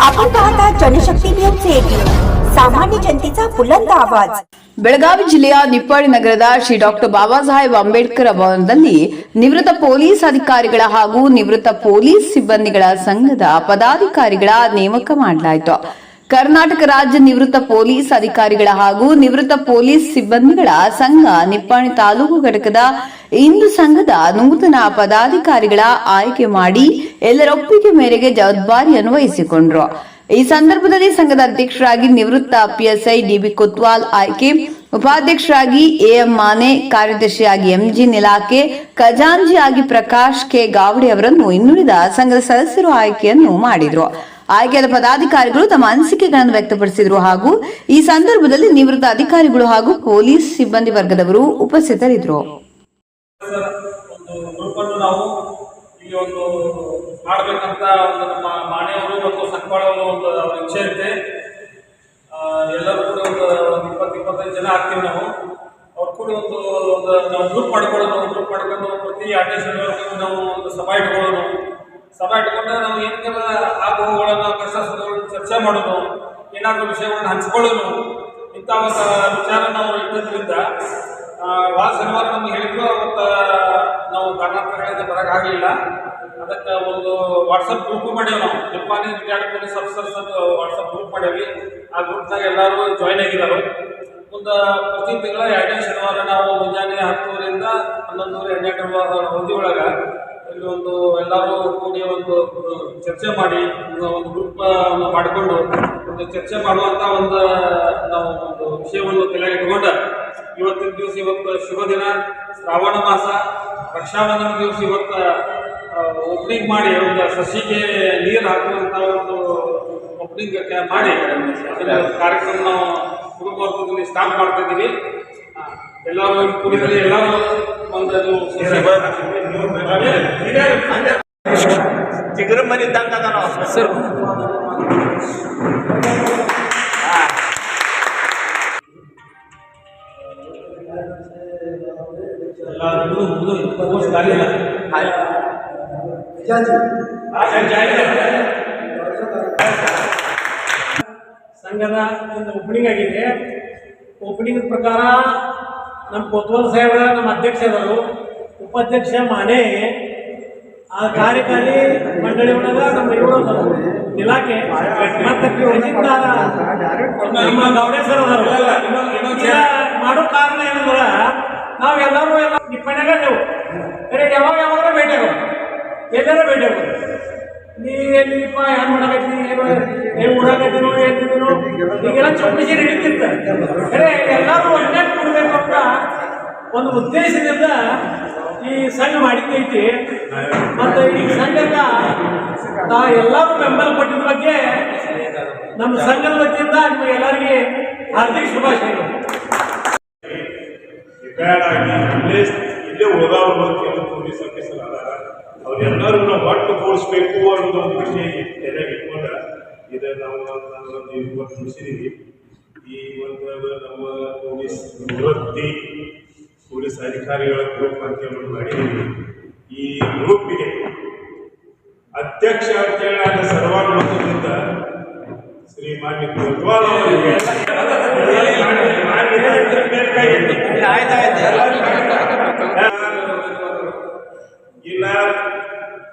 आपण पाहता Janshakti news eighteen सामान्य जनतेचा बुलंद आवाज ಬೆಳಗಾವಿ ಜಿಲ್ಲೆಯ ನಿಪ್ಪಾಡಿ ನಗರದ ಶ್ರೀ ಡಾಕ್ಟರ್ ಬಾಬಾ ಸಾಹೇಬ್ ಅಂಬೇಡ್ಕರ್ ಭವನದಲ್ಲಿ ನಿವೃತ್ತ ಪೊಲೀಸ್ ಅಧಿಕಾರಿಗಳ ಹಾಗೂ ನಿವೃತ್ತ ಪೊಲೀಸ್ ಸಿಬ್ಬಂದಿಗಳ ಸಂಘದ ಪದಾಧಿಕಾರಿಗಳ ನೇಮಕ ಮಾಡಲಾಯಿತು ಕರ್ನಾಟಕ ರಾಜ್ಯ ನಿವೃತ್ತ ಪೊಲೀಸ್ ಅಧಿಕಾರಿಗಳ ಹಾಗೂ ನಿವೃತ್ತ ಪೊಲೀಸ್ ಸಿಬ್ಬಂದಿಗಳ ಸಂಘ ನಿಪ್ಪಾಣಿ ತಾಲೂಕು ಘಟಕದ ಇಂದು ಸಂಘದ ನೂತನ ಪದಾಧಿಕಾರಿಗಳ ಆಯ್ಕೆ ಮಾಡಿ ಎಲ್ಲರ ಒಪ್ಪಿಗೆ ಮೇರೆಗೆ ಜವಾಬ್ದಾರಿಯನ್ನು ವಹಿಸಿಕೊಂಡ್ರು ಈ ಸಂದರ್ಭದಲ್ಲಿ ಸಂಘದ ಅಧ್ಯಕ್ಷರಾಗಿ ನಿವೃತ್ತ ಪಿಎಸ್ಐ ಡಿಬಿ ಕೊತ್ವಾಲ್ ಆಯ್ಕೆ, ಉಪಾಧ್ಯಕ್ಷರಾಗಿ ಎಎಂ ಮಾನೆ, ಕಾರ್ಯದರ್ಶಿಯಾಗಿ ಎಂಜಿ ನಿಲಾಕೆ ಖಜಾಂಜಿಯಾಗಿ ಪ್ರಕಾಶ್ ಕೆ. ಗಾವಡೆ ಅವರನ್ನು ಇನ್ನುಳಿದ ಸಂಘದ ಸದಸ್ಯರು ಆಯ್ಕೆಯನ್ನು ಮಾಡಿದ್ರು. ಆಯ್ಕೆಯಾದ ಪದಾಧಿಕಾರಿಗಳು ತಮ್ಮ ಅನಿಸಿಕೆಗಳನ್ನು ವ್ಯಕ್ತಪಡಿಸಿದರು ಹಾಗೂ ಈ ಸಂದರ್ಭದಲ್ಲಿ ನಿವೃತ್ತ ಅಧಿಕಾರಿಗಳು ಹಾಗೂ ಪೊಲೀಸ್ ಸಿಬ್ಬಂದಿ ವರ್ಗದವರು ಉಪಸ್ಥಿತರಿದ್ದರು. ಎಲ್ಲರೂ ಕೂಡ ಒಂದು ಇಪ್ಪತ್ತು, ಇಪ್ಪತ್ತೈದು ಜನ ಆಗ್ತೀವಿ ನಾವು. ಅವ್ರು ಕೂಡ ಒಂದು ಒಂದು, ನಾವು ಗ್ರೂಪ್ ಮಾಡ್ಕೊಳ್ಳೋದು ಗ್ರೂಪ್ ಮಾಡ್ಕೊಂಡು ಪ್ರತಿ ಎರಡನೇ ಶನಿವಾರಕ್ಕೆ ನಾವು ಒಂದು ಸಭಾ ಇಟ್ಕೊಳ್ಳೋದು ಸಭಾ ಇಟ್ಕೊಂಡ್ರೆ ನಾವು ಏನೆಲ್ಲ ಆಗು ಹೋಗುಗಳನ್ನು ಕಷ್ಟ ಸುಖಗಳನ್ನು ಚರ್ಚೆ ಮಾಡೋದು, ಏನಾದರೂ ವಿಷಯಗಳನ್ನ ಹಂಚ್ಕೊಳ್ಳೋದು, ಇಂಥ ಒಂದು ವಿಚಾರ ನಾವು ಇಟ್ಟಿದ್ದರಿಂದ ಭಾಳ ಶನಿವಾರ ನಮ್ಗೆ ಹೇಳಿದ್ರು, ಅವತ್ತು ನಾವು ಕರ್ನಾಟಕಗಳಿಂದ ಬರೋಕ್ಕಾಗಲಿಲ್ಲ ಅದಕ್ಕೆ ಒಂದು ವಾಟ್ಸಪ್ ಗ್ರೂಪ್ ಮಾಡೇವಿ ನಾವು. ಜಪಾನಿ ರಿಟೈರ್ಡ್ ಪೊಲೀಸ್ ಆಫೀಸರ್ಸ್ ಅಂತ ವಾಟ್ಸಪ್ ಗ್ರೂಪ್ ಮಾಡೇವಿ. ಆ ಗ್ರೂಪ್ನಾಗ ಎಲ್ಲರೂ ಜಾಯ್ನ್ ಆಗಿದ್ದಾರೆ ಒಂದು ಪ್ರತಿ ತಿಂಗಳ ಎರಡನೇ ಶನಿವಾರ ನಾವು ಮುಂಜಾನೆ ಹತ್ತೂರಿಂದ ಹನ್ನೊಂದುವರೆ, ಹನ್ನೆರಡು ಅವಧಿ ಒಳಗೆ ಇಲ್ಲಿ ಒಂದು ಎಲ್ಲರೂ ಒಂದು ಚರ್ಚೆ ಮಾಡಿ ಒಂದು ಗ್ರೂಪ್ ಮಾಡಿಕೊಂಡು ಒಂದು ಚರ್ಚೆ ಮಾಡುವಂತ ಒಂದು ನಾವು ಒಂದು ವಿಷಯವನ್ನು ತಲೆಗೆ ಇಟ್ಕೊಂಡು ಇವತ್ತಿನ ದಿವಸ ಇವತ್ತು ಶುಭ ದಿನ ಶ್ರಾವಣ ಮಾಸ ರಕ್ಷಾಬಂಧನ ದಿವಸ ಇವತ್ತು ಓಪನಿಂಗ್ ಮಾಡಿ ಒಂದು ಸಸಿಗೆ ನೀರು ಹಾಕುವಂತ ಒಂದು ಓಪನಿಂಗ್ ಮಾಡಿ ಕಾರ್ಯಕ್ರಮ ನಾವು ಕುಟುಂಬದಲ್ಲಿ ಸ್ಟಾರ್ಟ್ ಮಾಡ್ತಾ ಇದ್ದೀವಿ. ಆ, ಎಲ್ಲರೂ ಕೂಡಿದಲ್ಲಿ ಎಲ್ಲರೂ ಒಂದು ಇದು ಚಿಗುರು ಮನೆ ಇದ್ದಂಗ ಅದ ನಾವು ಸರ್. ಸಂಘದ ಒಂದು ಓಪನಿಂಗ್ ಆಗಿದೆ ಓಪನಿಂಗ್ ಪ್ರಕಾರ ನಮ್ಮ ಕೊತ್ವಾಲ್ ಸಾಹೇಬರ ನಮ್ಮ ಅಧ್ಯಕ್ಷ ಇದ್ದಾರೆ ಉಪಾಧ್ಯಕ್ಷ ಮಾನೆ ಆ ಕಾರ್ಯಕಾರಿ ಮಂಡಳಿ ಒಳಗ ನಮ್ಮ ಇವರು ಇಲಾಖೆ ನಮ್ಮ ಮಾಡೋ ಕಾರಣ ಏನಂದ್ರ ನಾವು ಎಲ್ಲರೂ ಎಲ್ಲ ನಿಪ್ಪಣೆಗ ನೀವು ಬೇರೆ ಯಾವಾಗ ಯಾವಾಗ ಭೇಟಿ ಆಗೋದು? ಎಲ್ಲರೂ ಭೇಟಿ ಆಗೋದು. ನೀ ಎಲ್ಲಿಪ್ಪ ಏನು ಮಾಡಕತ್ತಿ, ಏನು ಏನು ನೋಡಿ ಎಲ್ಲಿದ್ದೀನೋ ಈಗೆಲ್ಲ ಚೌಕಸಿ ನಡೀತಿರ್ತ ಅರೆ ಎಲ್ಲರೂ ಒಂದೇ ಒಂದು ಉದ್ದೇಶದಿಂದ ಈ ಸಂಘ ಮಾಡಿದ್ದೈತಿ. ಮತ್ತು ಈ ಸಂಘಕ್ಕ ನಾ ಎಲ್ಲರೂ ಬೆಂಬಲ ಕೊಟ್ಟಿದ್ದ ಬಗ್ಗೆ ನಮ್ಮ ಸಂಘದ ವತಿಯಿಂದ ನಿಮಗೆ ಎಲ್ಲರಿಗೆ ಹಾರ್ದಿಕ ಶುಭಾಶಯಗಳು. ಒಟ್ಟು ಕೂಡಿಸ್ಬೇಕು ಅನ್ನೋದು ಒಂದು ವಿಷಯ ತಲೆಗೆ ಇಟ್ಕೊಂಡ ಈ ಒಂದು ನಮ್ಮ ಪೊಲೀಸ್ ನಿವೃತ್ತಿ ಅಧಿಕಾರಿಗಳ ಗ್ರೂಪ್ ಅಂತ ಹೇಳಿ ಮಾಡಿದ್ದೀವಿ ಈ ಗ್ರೂಪಿಗೆ ಅಧ್ಯಕ್ಷ ಅಂತೇಳಿ ನಾನು ಸರ್ವಾನುಮತದಿಂದ ಶ್ರೀ ಮಾನ್ಯ ಕೊತ್ವಾಲ್ ಅವರಿಗೆ. ಇಲ್ಲ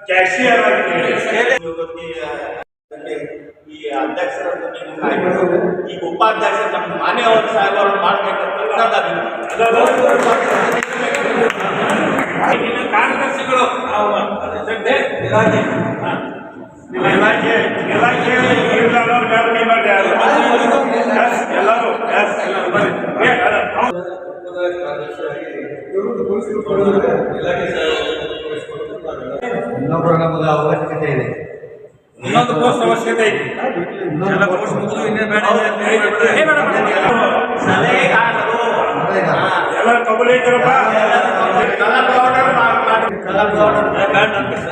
ಕ್ಯಾಶಿಯರ್ ಅಂತ ಹೇಳಿ ಈ ಅಧ್ಯಕ್ಷರನ್ನು ನೇಮಕ ಆಯ್ತು. ಈಗ ಉಪಾಧ್ಯಕ್ಷ ನಮ್ಮ ಮಾನ್ಯ ಅವ್ರ ಸಾಹೇಬರು ಮಾಡ್ಬೇಕಂತ ಇನ್ನು ಅಧ್ಯಕ್ಷತೆ, ಇಲಾಖೆ. ಎಲ್ಲರೂ ಇನ್ನೊಂದು ಪೋಸ್ಟ್ ಅವಶ್ಯಕತೆ ಐತಿ ಎಲ್ಲ ಪೋಸ್ಟ್ ಮುಗಿದು ಇನ್ನೇನು